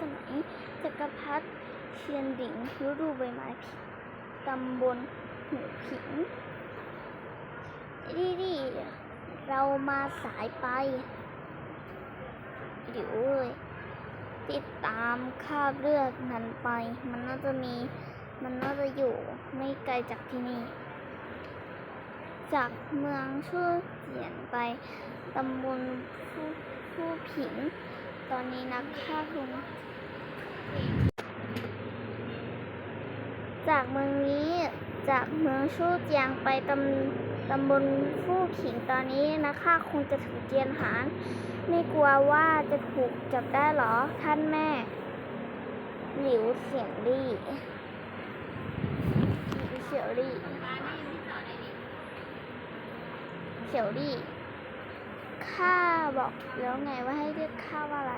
สมัยจักรพรรดิเชียนหลิงฤดูใบไม้ผลิตำบลหูผิงดีดีเรามาสายไปเดี๋ยวเลยติดตามคาบเลือดนั้นไป มันน่าจะมี มันน่าจะอยู่ไม่ไกลจากที่นี่ จากเมืองชื่อเจียนไปตำบลผู้ผู้ผิง ตอนนี้นักฆ่าคุณจากเมืองนี้จากเมืองชู่เจียงไปตำตำบลผู้ผิงตอนนี้นักฆ่าคงจะถือเจียนหาน ไม่กลัวว่าจะถูกจับได้หรอท่านแม่ หลิวเสียงรี่หลิวเสียวรี่เฉียวลี่ ข้าบอกแล้วไงว่าให้เรียกข้าว่าอะไร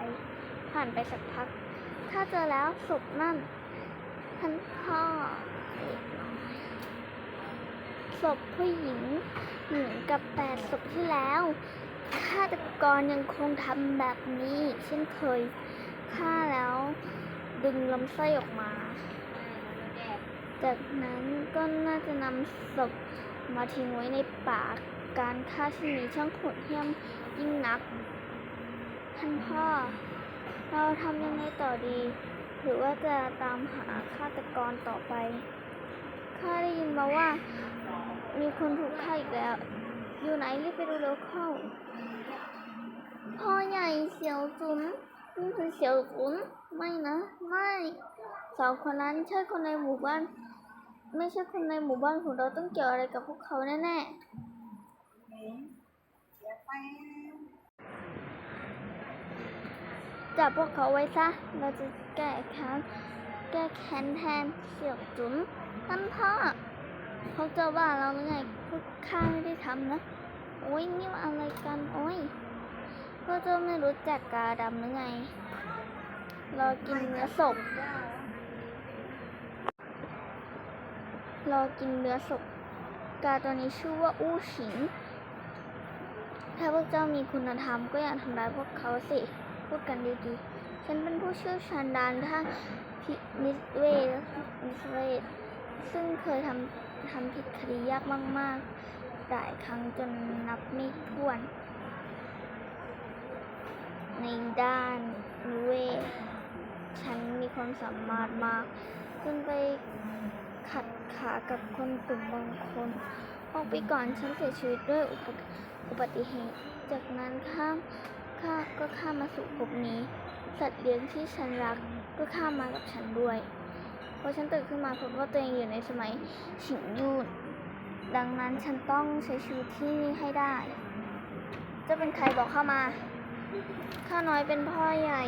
ผ่านไปสักพักข้าเจอแล้วศพนั่นท่านพ่อศพผู้หญิงเหมือนกับแปดศพที่แล้วฆาตกรยังคงทำแบบนี้ เช่นเคยฆ่าแล้วดึงลำไส้ออกมา จากนั้นก็น่าจะนำศพมาทิ้งไว้ในป่า การฆ่าที่นี้ช่างโหดเหี้ยมยิ่งนัก ท่านพ่อ เราทำยังไงต่อดี หรือว่าจะตามหาฆาตกรต่อไป ข้าได้ยินมาว่า มีคนถูกฆ่าอีกแล้ว อยู่ไหนรีบไปดูเร็วเข้า พ่อใหญ่เสียวจุนนี่คือเสียวจุนไม่นะ ไม่สองคนนั้นใช่คนในหมู่บ้าน ไม่ใช่คนในหมู่บ้านของเราต้องเกี่ยวอะไรกับพวกเขาแน่ๆ จับพวกเขาไว้ซะ เราจะแก้แค้นแก้แค้นแทนเสี่ยวจุนท่านพ่อเขาจะว่าเราหรือไงพวกข้าไม่ได้ทำนะ โอ้ยนี่อะไรกัน โอ้ยพวกเจ้าไม่รู้จักกาดำหรือไง เรากินเนื้อศพรอกินเนื้อศพ กาตัวนี้ชื่อว่าอู้ฉิง ถ้าพวกเจ้ามีคุณธรรมก็อย่าทำร้ายพวกเขาสิ พูดกันดีๆ ฉันเป็นผู้เชี่ยวชาญด้านทางพินิจเวนิสเวชซึ่งเคยทำทำผิดคดียากมากๆ หลายครั้งจนนับไม่ถ้วน ในด้านนิเวศฉันมีความสามารถมากจนไปขัดขากับคนกลุ่มบางคนออกไปก่อนฉันเสียชีวิตด้วยอุป อุบัติเหตุ จากนั้นข้ามข้าก็ข้ามมาสู่ภพนี้ สัตว์เลี้ยงที่ฉันรักก็ข้ามมากับฉันด้วยพอฉันตื่นขึ้นมาพบว่าตัวเองอยู่ในสมัยฉิงยูนดังนั้นฉันต้องใช้ชีวิตที่นี่ให้ได้ จะเป็นใครบอกเข้ามาข้าน้อยเป็นพ่อใหญ่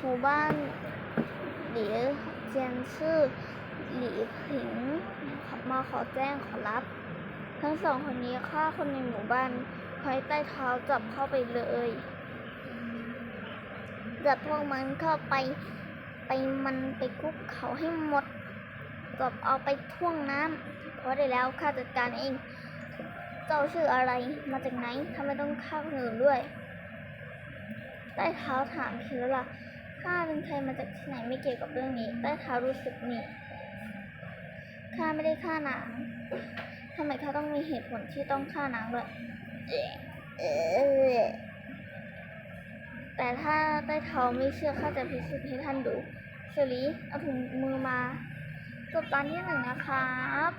หมู่บ้านหลีเจียนชื่อหลีผิงมาขอแจ้งขอรับ ทั้งสองคนนี้ฆ่าคนในหมู่บ้าน ไว้ใต้เท้าจับเข้าไปเลยจับพวกมันเข้าไป ไปมันไปคุกเขาให้หมดจับเอาไปท่วงน้ำเพราะได้แล้วข้าจัดการเอง เจ้าชื่ออะไรมาจากไหนทำไมต้องฆ่าคนอื่นด้วยใต้เท้าถามทีแล้วล่ะข้าเป็นใครมาจากที่ไหนไม่เกี่ยวกับเรื่องนี้ ใต้เท้ารู้สึกนี่ข้าไม่ได้ฆ่านางทำไมเขาต้องมีเหตุผลที่ต้องฆ่านางด้วย แต่ถ้าใต้เท้าไม่เชื่อข้าจะพิสูจน์ให้ท่านดูเชอรี่เอาถุงมือมาจบตอนที่หนึ่งนะครับ